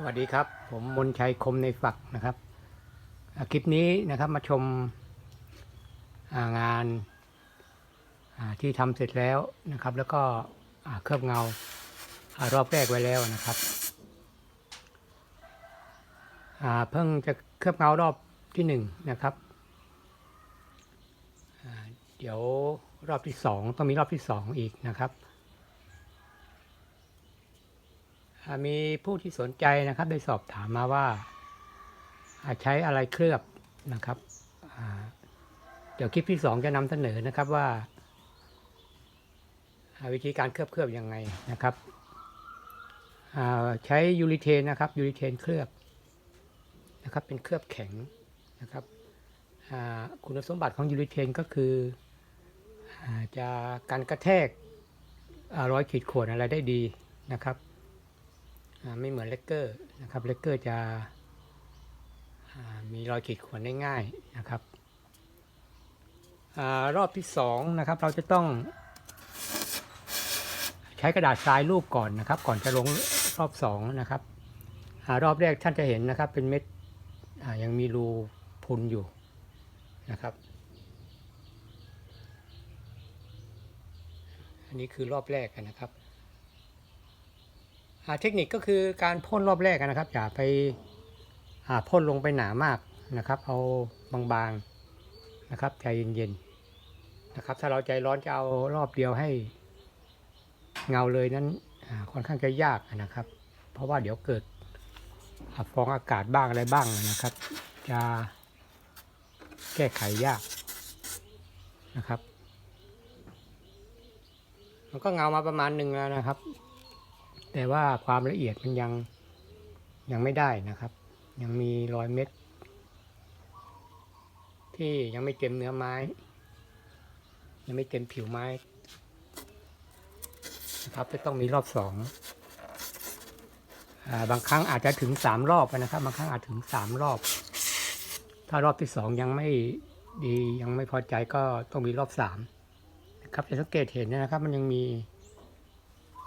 สวัสดีครับ ผมมนชัยคมในฝักนะครับ คลิปนี้นะครับมาชมางานาที่ทำเสร็จแล้วนะครับ แล้วก็เคลือบเงาอารอบแรกไว้แล้วนะครับเพิ่งจะเคลือบเงารอบที่หนึ่งนะครับเดี๋ยวรอบที่สองต้องมีรอบที่สองอีกนะครับ อ่า มีผู้ที่สนใจนะครับได้สอบถามมาว่าใช้อะไรเคลือบนะครับเดี๋ยวคลิปที่สองจะนำเสนอนะครับว่า วิธีการเคลือบเคลือบยังไงนะครับใช้ยูริเทนนะครับยูริเทนเคลือบนะครับเป็นเคลือบแข็งนะครับคุณสมบัติของยูริเทนก็คืออจะกันกระแทกอ่ารอยขีดข่วนอะไรได้ดีนะครับ ไม่เหมือนเลกเกอร์นะครับเลกเกอร์จะมีรอยขีดข่วนได้ง่ายนะครับอรอบที่สองนะครับเราจะต้อง ใช้กระดาษทรายรูปก่อนนะครับ ก่อนจะลงรอบสองนะครับอารอบแรกท่านจะเห็นนะครับ เป็นเม็ดยังมีรูพุนอยู่นะครับ อันนี้คือรอบแรกนะครับ เทคนิคก็คือการพ่นรอบแรกนะครับ อย่าไปาพ่นลงไปหนามากนะครับ เอาบางๆนะครับใจเย็นๆนะครับ ถ้าเราใจร้อนจะเอารอบเดียวให้เงาเลยนั้นค่อนข้างจะยากนะครับ เพราะว่าเดี๋ยวเกิดฟองอากาศบ้างอะไรบ้างนะครับ จะแก้ไขยากนะครับมันก็เงามาประมาณหนึ่งแล้วนะครับ แต่ว่าความละเอียดมันยังยังไม่ได้นะครับ ยังมีรอยเม็ด ที่ยังไม่เต็มเนื้อไม้ ยังไม่เต็มผิวไม้นะครับจะต้องมีรอบสองอบางครั้งอาจจะถึงสามรอบนะครับ บางครั้งอาจถึงสามรอบ ถ้ารอบที่สองยังไม่ดียังไม่พอใจก็ต้องมีรอบสามนะครับจะสังเกตเห็นนะครับ มันยังมี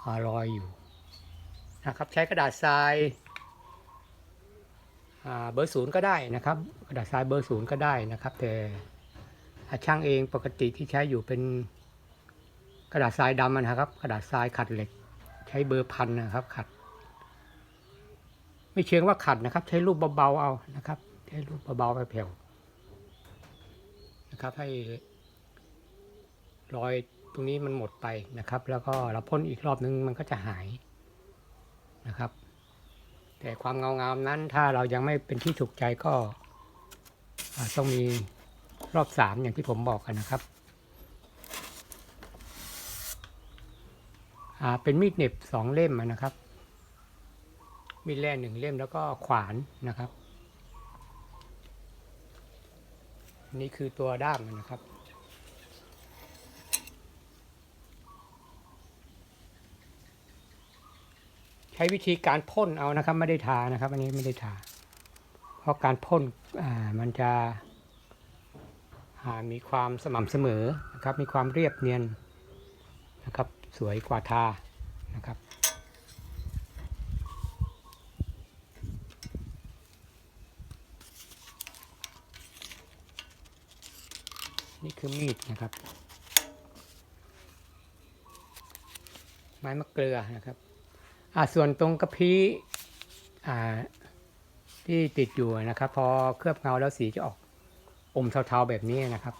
อรอยอยู่ นะครับ ใช้กระดาษทรายาเบอร์ศูนย์ก็ได้นะครับ กระดาษทรายเบอร์ศูนย์ก็ได้นะครับ แต่ช่างเองปกติที่ใช้อยู่เป็นกระดาษทรายดำนะครับ กระดาษทรายขัดเหล็ก ใช้เบอร์พันนะครับ ขัด ไม่เชิงว่าขัดนะครับ ใช้รูปเบาๆเอานะครับ ใช้รูปเบาๆไปแผ่วนะครับให้รอยตรงนี้มันหมดไปนะครับ แล้วก็เราพ่นอีกรอบนึงมันก็จะหาย นะครับ แต่ความเงางามนั้นถ้าเรายังไม่เป็นที่ถูกใจก็ต้องมีรอบสามอย่างที่ผมบอกกันนะครับเป็นมีดเน็บสองเล่มนะครับ มีดแร่หนึ่งเล่มแล้วก็ขวานนะครับ นี่คือตัวด้ามนนะครับ ช้วิธีการพ่นเอานะครับ ไม่ได้ทานะครับ อันนี้ไม่ได้ทา เพราะการพ่นอ่ามันจะมีความสม่ำเสมอนะครับ มีความเรียบเนียนนะครับ สวยกว่าทานะครับนี่คือมีดนะครับ ไม้มะเกลือนะครับ ส่วนตรงกระพี้อ่าที่ติดอยู่นะครับ พอเคลือบเงาแล้วสีจะออกอมเทาๆแบบนี้นะครับ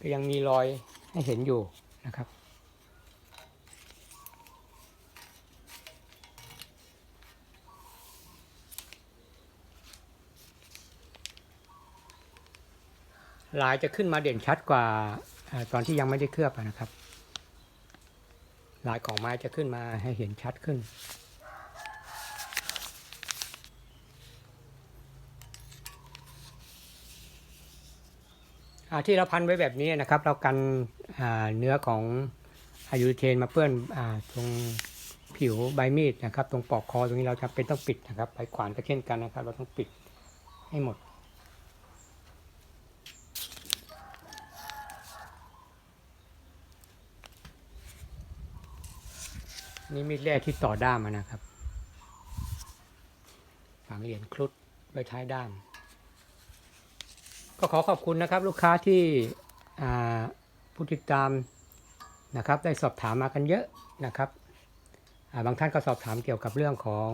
ก็ยังมีรอยให้เห็นอยู่นะครับลายจะขึ้นมาเด่นชัดกว่า ตอนที่ยังไม่ได้เคลือบนะครับ ลายของไม้จะขึ้นมาให้เห็นชัดขึ้น ที่เราพันไว้แบบนี้นะครับ เรากันเนื้อของอายูเทนมาเปื้อนอตรงผิวใบมีดนะครับ ตรงปลอกคอตรงนี้เราจำเป็นต้องปิดนะครับใบขวานก็เช่นกันนะครับ เราต้องปิดให้หมด นี่มีดแร่ที่ต่อด้ามมานะครับ ฝังเหรียญครุฑไว้ท้ายด้าม ก็ขอขอบคุณนะครับ ลูกค้าที่ผู้ติดตามนะครับ ได้สอบถามมากันเยอะนะครับาบางท่านก็สอบถามเกี่ยวกับเรื่องของ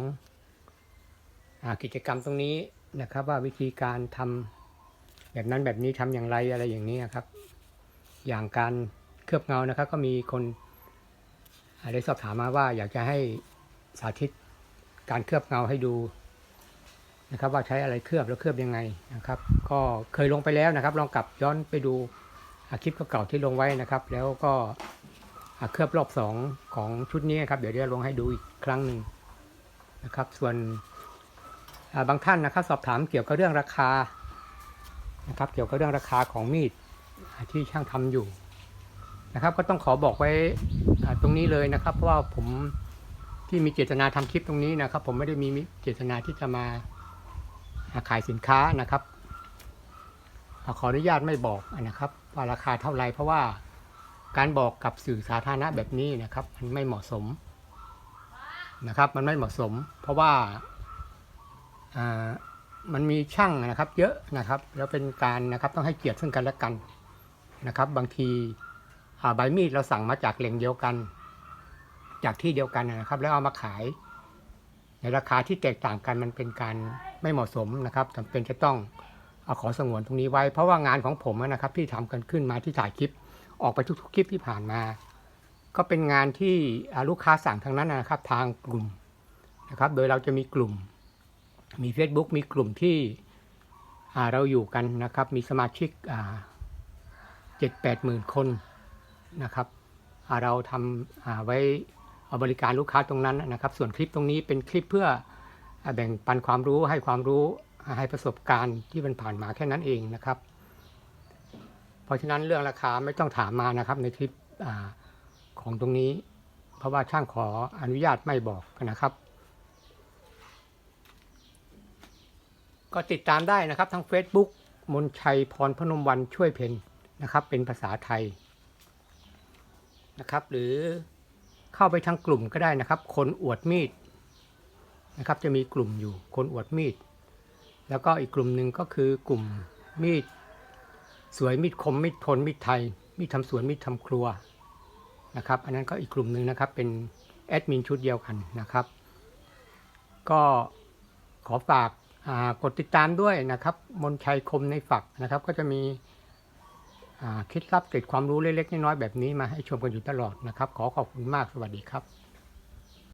อกิจกรรมตรงนี้นะครับ ว่าวิธีการทำแบบนั้นแบบนี้ทำอย่างไรอะไรอย่างนี้นะครับ อย่างการเคลือบเงานะครับ ก็มีคน ได้สอบถามมาว่าอยากจะให้สาธิตการเคลือบเงาให้ดูนะครับ ว่าใช้อะไรเคลือบแล้วเคลือบยังไงนะครับ ก็เคยลงไปแล้วนะครับ ลองกลับย้อนไปดูคลิปเก่าๆที่ลงไว้นะครับ แล้วก็เคลือบรอบสองของชุดนี้ครับเดี๋ยวจะลงให้ดูอีกครั้งหนึ่งนะครับ ส่วนบางท่านนะครับ สอบถามเกี่ยวกับเรื่องราคานะครับ เกี่ยวกับเรื่องราคาของมีดที่ช่างทำอยู่ นะครับ ก็ต้องขอบอกไว้ตรงนี้เลยนะครับ เพราะว่าผมที่มีเจตนาทำคลิปตรงนี้นะครับ ผมไม่ได้มีเจตนาที่จะมาขายสินค้านะครับขออนุญาตไม่บอกนะครับว่าราคาเท่าไรเพราะว่าการบอกกับสื่อสาธารณะแบบนี้นะครับ มันไม่เหมาะสมนะครับ มันไม่เหมาะสม เพราะว่ามันมีช่างนะครับ เยอะนะครับ แล้วเป็นการนะครับต้องให้เกียรติซึ่งกันและกันนะครับ บางที ใบมีดเราสั่งมาจากแหล่งเดียวกัน จากที่เดียวกันนะครับ แล้วเอามาขาย ในราคาที่แตกต่างกันมันเป็นการไม่เหมาะสมนะครับจำเป็นจะต้องเอาขอสงวนตรงนี้ไว้ เพราะว่างานของผมนะครับ ที่ทำกันขึ้นมาที่ถ่ายคลิป ออกไปทุกๆคลิปที่ผ่านมา ก็เป็นงานที่ลูกค้าสั่งทางนั้นนะครับ ทางกลุ่มนะครับ โดยเราจะมีกลุ่ม มี Facebook มีกลุ่มที่เราอยู่กันนะครับ มีสมาชิกเจ็ดแปดหมื่นคน นะครับเราทำาไว้เอาบริการลูกค้าตรงนั้นนะครับ ส่วนคลิปตรงนี้เป็นคลิปเพื่ออแบ่งปันความรู้ให้ความรู้ให้ประสบการณ์ที่มันผ่านมาแค่นั้นเองนะครับ เพราะฉะนั้นเรื่องราคาไม่ต้องถามมานะครับในคลิปอของตรงนี้ เพราะว่าช่างขออนุญาตไม่บอกนะครับ ก็ติดตามได้นะครับทั้ง Facebook มนชัยพรพนมวันช่วยเพนนะครับ เป็นภาษาไทย นะครับ หรือเข้าไปทางกลุ่มก็ได้นะครับ คนอวดมีดนะครับ จะมีกลุ่มอยู่คนอวดมีด แล้วก็อีกกลุ่มหนึ่งก็คือกลุ่มมีดสวยมีดคมมีดทนมีดไทย มีดทำสวนมีดทำครัวนะครับ อันนั้นก็อีกกลุ่มหนึ่งนะครับเป็นแอดมินชุดเดียวกันนะครับ ก็ขอฝากกดติดตามด้วยนะครับ มนชัยคมในฝักนะครับ ก็จะมี คิดลับเกร็ดความรู้เล็กๆน้อยๆแบบนี้มาให้ชมกันอยู่ตลอดนะครับ ขอขอบคุณมากสวัสดีครับ